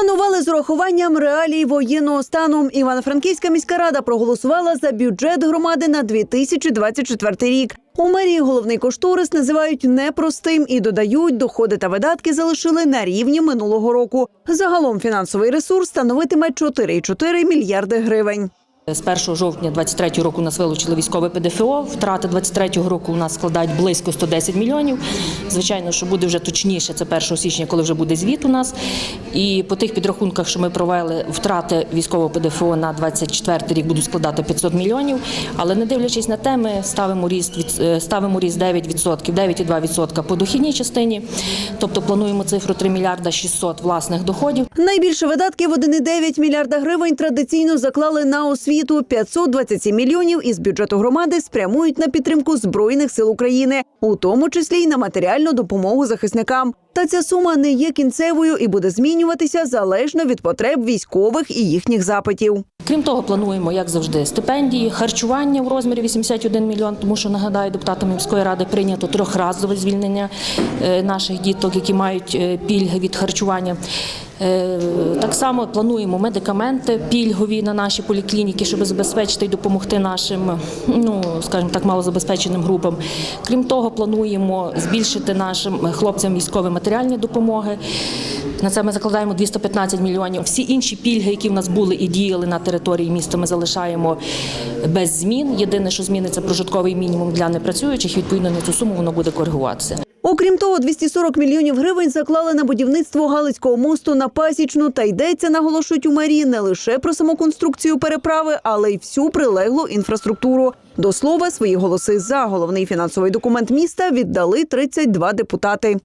Планували з урахуванням реалій воєнного стану. Івано-Франківська міська рада проголосувала за бюджет громади на 2024 рік. У мерії головний кошторис називають непростим і додають, доходи та видатки залишили на рівні минулого року. Загалом фінансовий ресурс становитиме 4,4 мільярди гривень. З 1 жовтня 23 року у нас вилучили військове ПДФО. Втрати 23 року у нас складають близько 110 мільйонів. Звичайно, що буде вже точніше, це 1 січня, коли вже буде звіт у нас. І по тих підрахунках, що ми провели, втрати військового ПДФО на 24 рік будуть складати 500 мільйонів. Але не дивлячись на те, ми ставимо ріст від е, ставимо ріст 9%, 9,2% по дохідній частині. Тобто плануємо цифру 3 мільярда 600 власних доходів. Найбільше видатків 1,9 мільярда гривень традиційно заклали на освіту. 527 мільйонів із бюджету громади спрямують на підтримку збройних сил України, у тому числі й на матеріальну допомогу захисникам. Та ця сума не є кінцевою і буде змінюватися залежно від потреб військових і їхніх запитів. Крім того, плануємо, як завжди, стипендії, харчування в розмірі 81 мільйон, тому що нагадаю, депутатами міської ради прийнято трьохразове звільнення е, наших діток, які мають е, пільги від харчування. Е, Так само плануємо медикаменти пільгові на наші поліклініки, щоб забезпечити і допомогти нашим, ну скажімо так, малозабезпеченим групам. Крім того, плануємо збільшити нашим хлопцям військові матеріальні допомоги. На це ми закладаємо 215 мільйонів. Всі інші пільги, які в нас були і діяли на території міста, ми залишаємо без змін. Єдине, що зміниться прожитковий мінімум для непрацюючих. Відповідно на цю суму воно буде коригуватися. Окрім того, 240 мільйонів гривень заклали на будівництво Галицького мосту на Пасічну. Та йдеться, наголошують у мерії, не лише про саму конструкцію переправи, але й всю прилеглу інфраструктуру. До слова, свої голоси за головний фінансовий документ міста віддали 32 депутати.